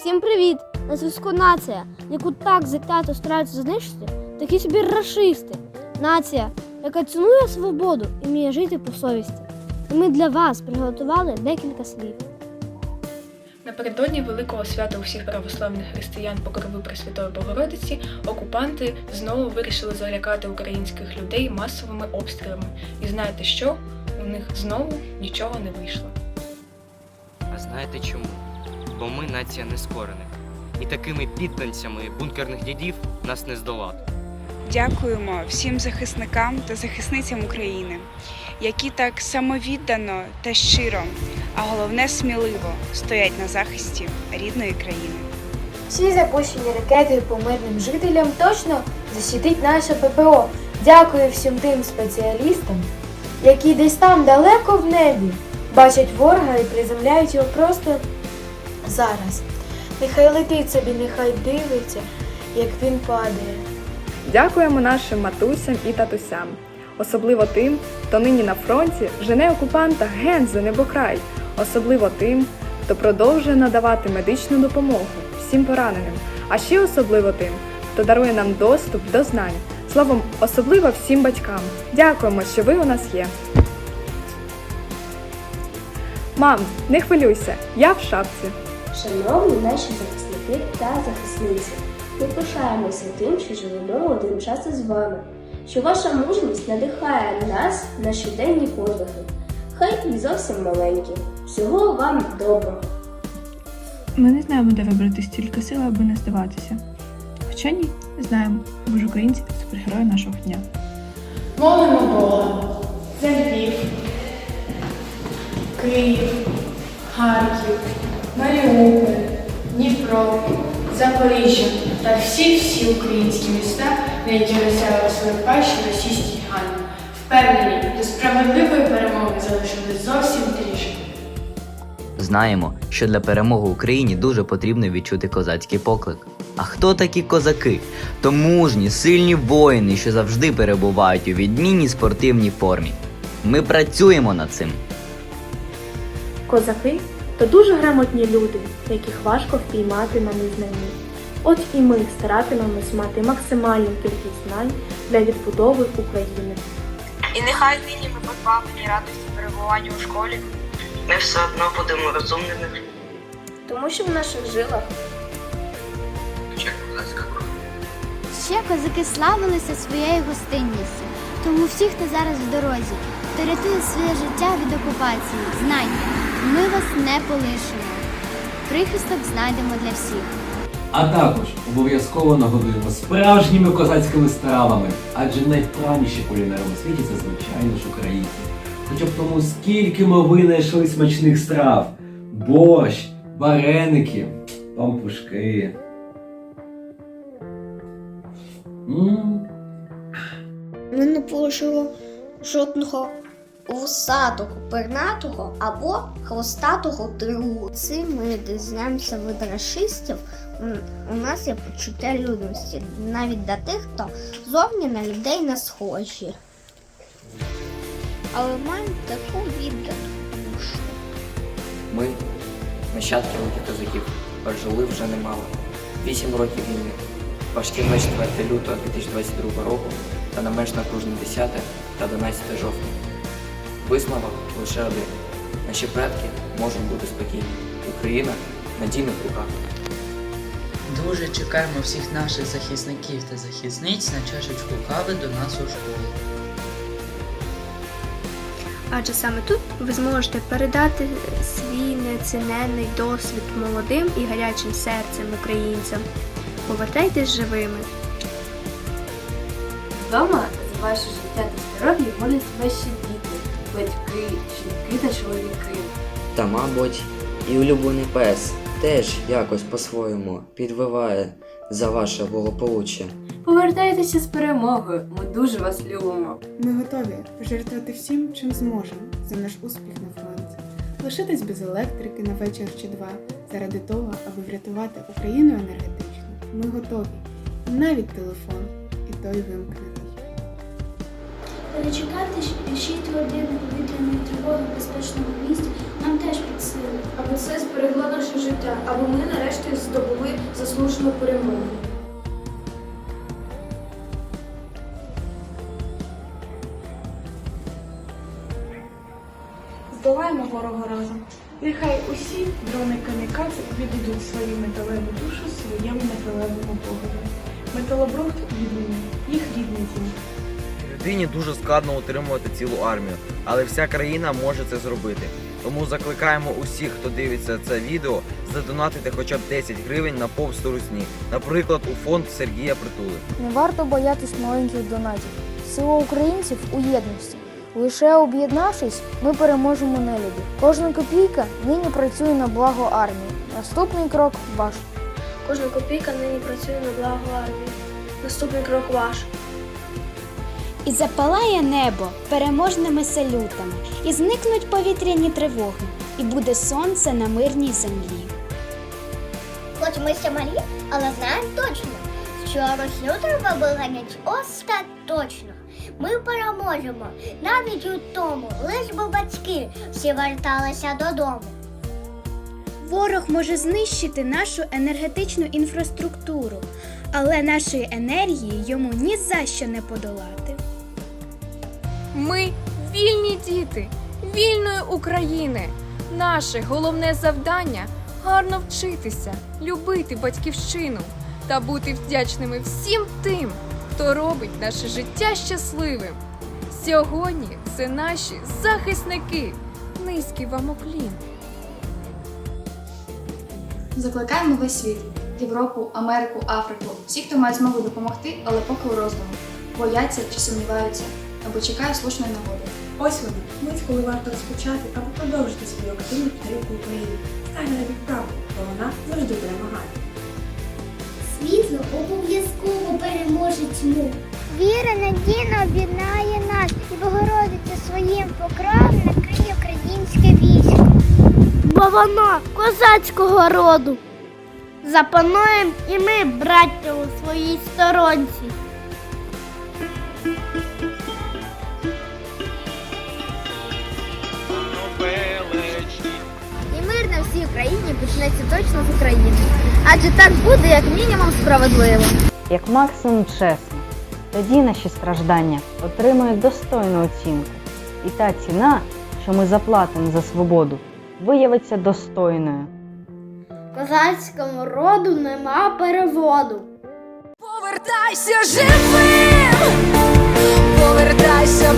Всім привіт! На зв'язку нація, яку так затято стараються знищити, такі собі рашисти. Нація, яка цінує свободу і вміє жити по совісті. І ми для вас приготували декілька слів. Напередодні великого свята усіх православних християн Покрови Пресвятої Богородиці окупанти знову вирішили залякати українських людей масовими обстрілами. І знаєте що? У них знову нічого не вийшло. А знаєте чому? Бо ми нація нескорених. І такими підданцями бункерних дідів нас не здолати. Дякуємо всім захисникам та захисницям України, які так самовіддано та щиро, а головне сміливо стоять на захисті рідної країни. Всі запущені ракети по мирним жителям точно защитить наше ППО. Дякую всім тим спеціалістам, які десь там далеко в небі бачать ворога і приземляють його просто зараз. Нехай летить собі, нехай дивиться, як він падає. Дякуємо нашим матусям і татусям, особливо тим, хто нині на фронті жене окупанта ген за небокрай, особливо тим, хто продовжує надавати медичну допомогу всім пораненим, а ще особливо тим, хто дарує нам доступ до знань. Словом, особливо всім батькам. Дякуємо, що ви у нас є. Мам, не хвилюйся, я в шапці. Шановні наші захисники та захисниці, ми пишаємося тим, що живемо один час із вами, що ваша мужність надихає нас на щоденні подвиги, хай і зовсім маленькі. Всього вам доброго! Ми не знаємо, де вибрати стільки сил, аби не здаватися. Хоча ні, знаємо, бо ж українці супергерої нашого дня. Молимо Бога за Львів, Київ, Харків, Запоріжжя та всі-всі українські міста, на які розсяяли свої пащі російські ганни. Впевнені, до справедливої перемоги залишилось зовсім трішки. Знаємо, що для перемоги Україні дуже потрібно відчути козацький поклик. А хто такі козаки? То мужні, сильні воїни, що завжди перебувають у відмінній спортивній формі. Ми працюємо над цим. Козаки то дуже грамотні люди, яких важко впіймати на незнанні. От і ми старатимемось мати максимальну кількість знань для відбудови України. І нехай нині ми позбавлені радості перебування у школі. Ми все одно будемо розумними. Тому що в наших жилах. Ще козаки славилися своєю гостинністю. Тому всі, хто зараз в дорозі, хто рятує своє життя від окупації, знайте, ми вас не полишимо. Прихисток знайдемо для всіх. А також обов'язково нагодуємо справжніми козацькими стравами, адже найвправніші кулінари у світі це звичайно ж українці. Хоча б тому, скільки ми винайшли смачних страв: борщ, вареники, пампушки. М, ми не полишили жодного вусатого, пернатого або хвостатого тригу. Цим ми дізнаємося від расистів. У- нас є почуття людності, навіть до тих, хто зовні на людей не схожі. Але маємо таку віддану. Ми, нащадки великих козаків, пережили вже немало. Вісім років війни, важкі 24 лютого 2022 року та не менш напружені 10 та 11 жовтня. Висновок лише один. Наші предки можуть бути спокійні. Україна в надійних руках. Дуже чекаємо всіх наших захисників та захисниць на чашечку кави до нас у школу. Адже саме тут ви зможете передати свій неоціненний досвід молодим і гарячим серцем українцям. Повертайтесь живими. Вдома за ваше життя та здоров'я моляться ваші діти, батьки, жінки та чоловіки. Та, мабуть, і улюблений пес теж якось по-своєму підвиває за ваше благополуччя. Повертайтеся з перемогою, ми дуже вас любимо. Ми готові пожертвувати всім, чим зможемо за наш успіх на фронті. Лишитись без електрики на вечір чи два заради того, аби врятувати Україну енергетично. Ми готові. Навіть телефон, і той вимкнений. Перечекати 6 годин повітряної тривоги в безпечному місці нам теж під силу. Аби це зберегло наше життя, аби ми нарешті здобули заслужену перемогу. Здолаємо ворога разом. Нехай усі дрони камікадзе віддадуть свою металеву душу своєму металевому богові. Металобрухт віднині, їх рідний дім. Людині дуже складно утримувати цілу армію, але вся країна може це зробити. Тому закликаємо усіх, хто дивиться це відео, задонатити хоча б 10 гривень на повсту русні, наприклад, у фонд Сергія Притули. Не варто боятись маленьких донатів. Сила українців у єдності. Лише об'єднавшись, ми переможемо нелюбі. Кожна копійка нині працює на благо армії. Наступний крок ваш. Кожна копійка нині працює на благо армії. Наступний крок ваш. І запалає небо переможними салютами, і зникнуть повітряні тривоги, і буде сонце на мирній землі. Хоч ми ще малі, але знаємо точно, що треба виганять остаточно. Ми переможемо навіть у тому, лиш би батьки всі верталися додому. Ворог може знищити нашу енергетичну інфраструктуру, але нашої енергії йому ні за що не подолати. Ми вільні діти вільної України. Наше головне завдання гарно вчитися, любити батьківщину та бути вдячними всім тим, хто робить наше життя щасливим. Сьогодні це наші захисники. Низький вам уклін. Закликаємо весь світ Європу, Америку, Африку, всі, хто має змогу допомогти, але поки у роздуму, бояться чи сумніваються або чекають слушної нагоди. Ось вона, мить, коли варто розпочати або продовжити свою активну підтримку України. Стань на відправу, бо вона завжди перемагає. Світло обов'язково переможе тьму. Віра надійно об'єднає нас і Богородиця своїм покровом накриє українське військо. Бо воно козацького роду. Запануємо і ми, браття, у своїй сторонці. Україні почнеться точно з України. Адже так буде, як мінімум, справедливо. як максимум чесно. Тоді наші страждання отримають достойну оцінку. І та ціна, що ми заплатимо за свободу, виявиться достойною. Козацькому роду нема переводу. Повертайся живим! Повертайся